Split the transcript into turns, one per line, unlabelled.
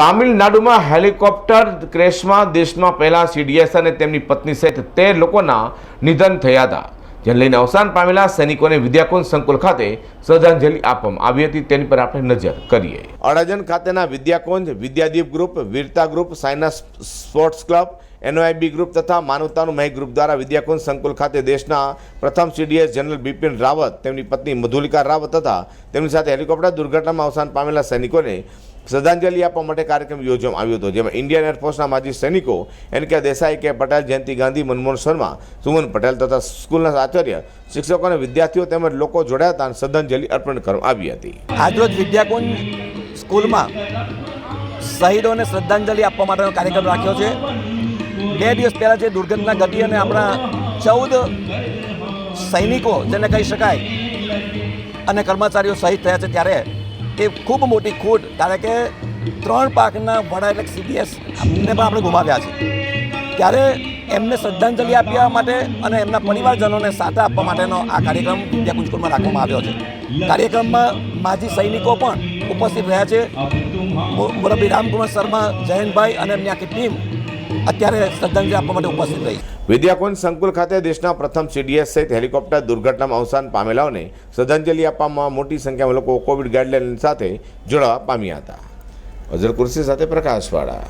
તામિલનાડુમાં helicopter ક્રેશમાં દેશમાં પહેલા CDS અને તેમની પત્ની સહિત તેર લોકોના નિધન થયા હતા. જેને લઈને અવસાન પામેલા સૈનિકોને વિદ્યાકુંજ સંકુલ ખાતે શ્રદ્ધાંજલિ આપવામાં આવી હતી. તેની પર આપણે નજર કરીએ. અડાજણ ખાતેના Vidyakunj Vidyadeep group, Veerta group Saina sports club, NOIB group તથા માનવતાનું મહી ગ્રુપ દ્વારા વિદ્યાકુંજ સંકુલ ખાતે દેશના પ્રથમ સીડીએસ જનરલ બિપિન રાવત, તેમની પત્ની મધુલિકા રાવત તથા તેમની સાથે હેલિકોપ્ટર દુર્ઘટનામાં અવસાન પામેલા સૈનિકોને શ્રદ્ધાંજલિ આપવા માટે કાર્યક્રમ યોજવામાં આવ્યો હતો, જેમાં ઇન્ડિયન એરફોર્સના માજી સૈનિકો એન કે દેસાઈ કે પટેલ, જયંતિ ગાંધી, મનમોહન શર્મા સુમન પટેલ તથા સ્કૂલના આચાર્ય, શિક્ષકો અને વિદ્યાર્થીઓ તેમજ લોકો જોડાયા હતા અને શ્રદ્ધાંજલિ અર્પણ કરવામાં આવી હતી.
આજરોજ વિદ્યાકુંજ સ્કૂલમાં શહીદોને શ્રદ્ધાંજલિ આપવા માટેનો કાર્યક્રમ રાખ્યો છે. બે દિવસ પહેલાં જે દુર્ઘટના ઘટી અને આપણા ચૌદ સૈનિકો, જેને કહી શકાય, અને કર્મચારીઓ શહીદ થયા છે, ત્યારે એ ખૂબ મોટી ખોટ કારણ કે ત્રણ પાકના વડા એટલે સીડીએસ ને પણ આપણે ગુમાવ્યા છે. ત્યારે એમને શ્રદ્ધાંજલિ આપવા માટે અને એમના પરિવારજનોને સાથે આપવા માટેનો આ કાર્યક્રમ વિદ્યા સ્કૂલમાં રાખવામાં આવ્યો છે. કાર્યક્રમમાં માજી સૈનિકો પણ ઉપસ્થિત રહ્યા છે. મોરબી રામકુમાર શર્મા, જયંતભાઈ અને એમની આખી ટીમ અત્યારે શ્રદ્ધાંજલિ આપવા માટે ઉપસ્થિત રહી.
વિદ્યાકુંજ સંકુલ ખાતે દેશના પ્રથમ સીડીએસ સહિત હેલિકોપ્ટર દુર્ઘટનામાં અવસાન પામેલાઓને શ્રદ્ધાંજલિ આપવામાં મોટી સંખ્યામાં લોકો કોવિડ ગાઈડલાઇન સાથે જોડાવા પામ્યા હતા. અઝર કુર્સી સાથે પ્રકાશવાળા.